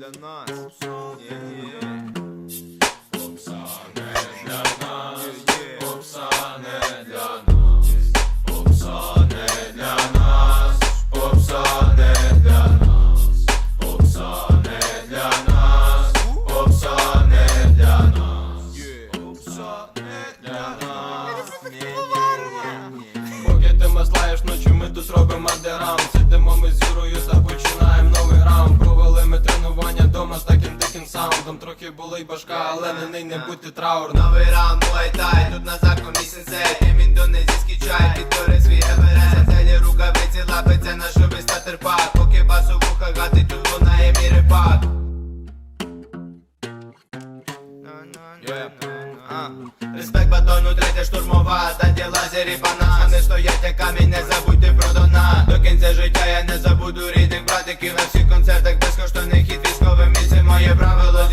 для нас. Попса не для нас, попса не для нас, попса не для нас, попса не для нас, попса не для нас, попса не для нас, попса не для нас. Поки ти ночі, ми тут робимо андерам Сидимо ми з Юрою та починаємо новий раунд саундом Трохи були й башка, але на неї не будьте траурно Новий раунд Муайтай, тут на законі сенсей. Тим індонезійський чай, підкори свій еверест Целі рукавиці, лапиться на шуби статерпак Поки басу вуха гатить, тут лунає мій репак Респект батону, третя штурмова. Данді лазері банан Не стоять як камінь, не забудьте про донат. До кінця життя я не забуду рідних братиків. На всіх концертах безкоштовний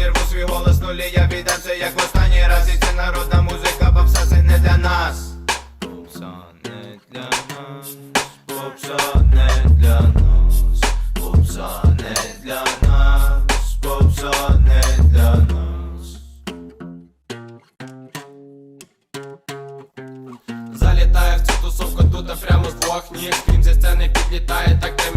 зірву свій голос нулі Я віддам це як в останній раз. І це народна музика, попса це не для нас. Попса не для нас, попса не для нас, попса не для нас, попса не для нас. Залітає в цю тусовку тут прямо з двох ніг. Крім зі сцени підлітає, так прямісінько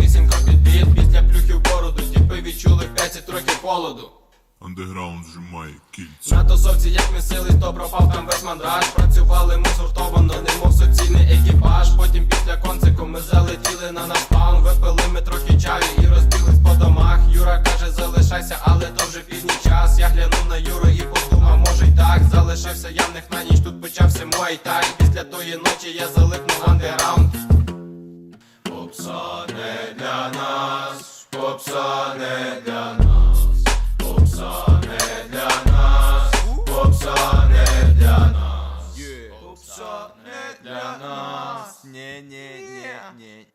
Андеграунд зжимає кільця. На тусовці, як місились, то пропав там весь мандраж. Працювали ми згуртовано, немов суцільний екіпаж. Потім після концику ми залетіли на наш Випили ми трохи чаю і розбіглись по домах. Юра каже, залишайся, але то вже пізній час. Я глянув на Юру і подумав, може й так. Залишився я в них на ніч, тут почався мой тай Після тої ночі я залипнув андеграунд Попса попса не для нас. Ні-ні-ні-ні.